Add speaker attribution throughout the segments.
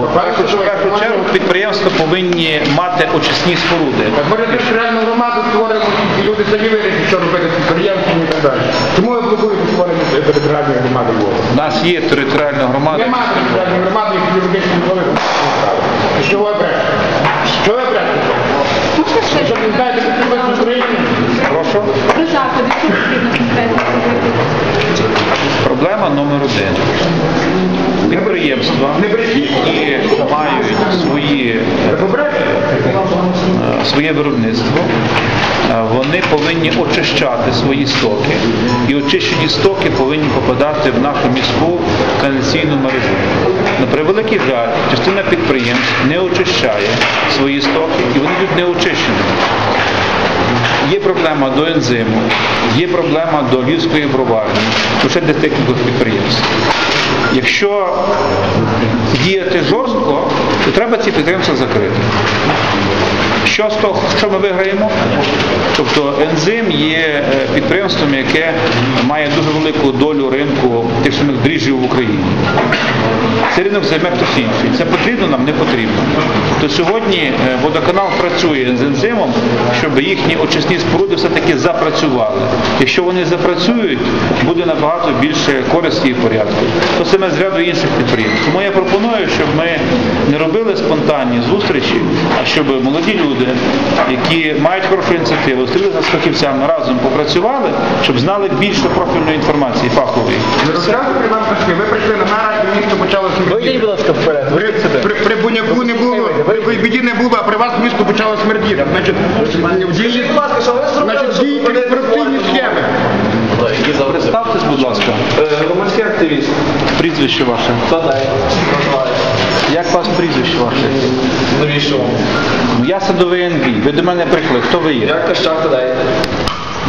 Speaker 1: в першу, в першу чергу підприємства повинні мати очисні споруди.
Speaker 2: Так може територіальну громаду створимо, і люди самі вирішать, що робити з підприємством і так далі. Чому я блокую створення територіальної громади Львова?
Speaker 1: У нас є територіальна громада.
Speaker 2: Нема територіальної громади, які юридичні мови. Що ви брешете? Що ви брешете? Що ви знаєте, що ви в Україні?
Speaker 1: Прошу.
Speaker 3: Про заходи, що потрібно?
Speaker 1: Проблема номер один. Підприємства, які мають свої, е, своє виробництво, е, вони повинні очищати свої стоки. І очищені стоки повинні попадати в нашу міську каналізаційну мережу. На превеликий жаль, частина підприємств не очищає свої стоки і вони йдуть неочищеними. Є проблема до ензиму, є проблема до львівської броварні, лише для декількох підприємств. Якщо діяти жорстко, то треба ці підприємства закрити. Що з того, що ми виграємо? Тобто ензим є е, підприємством, яке має дуже велику долю ринку тих самих дріжджів в Україні. Цей ринок займе хтось інший. Це потрібно нам, не потрібно. То сьогодні е, водоканал працює з ензимом, щоб їхні очисні споруди все-таки запрацювали. Якщо вони запрацюють, буде набагато більше користі і порядку. То саме з ряду інших підприємств. Тому я пропоную, щоб ми не робили спонтанні зустрічі, а щоб молоді люди, які мають хорошу ініціативу, зустрілися з фахівцями разом попрацювали, щоб знали більше профільної інформації фахової.
Speaker 2: Ви прийшли на нарад, і місто почало смердіти.
Speaker 4: будь ласка, вперед.
Speaker 2: При, при, при Буняку не було, при біді не було, а при вас місто почало смердіти. Значить, дії,
Speaker 4: Будь ласка, що ви зробили?
Speaker 2: значить, дієте корупційні схеми.
Speaker 1: Представтесь, будь ласка,
Speaker 4: Громадський активіст.
Speaker 1: прізвище ваше.
Speaker 4: Тадай.
Speaker 1: Як вас прізвище ваше?
Speaker 4: Навіщо вам?
Speaker 1: Я садовий Андрій. Ви до мене прийшли. Хто ви є?
Speaker 4: Як Кащак Тадай?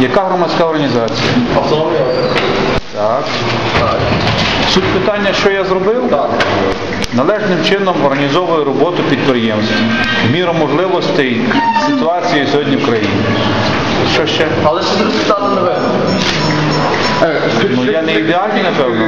Speaker 1: Яка громадська організація?
Speaker 4: Орган.
Speaker 1: Так.
Speaker 4: Так.
Speaker 1: Суть питання, що я зробив?
Speaker 4: Так.
Speaker 1: Належним чином організовую роботу підприємств в міру можливостей ситуації сьогодні в країні. Що ще?
Speaker 4: Але ще результату не видно.
Speaker 1: Ну я не ідеальний, напевно.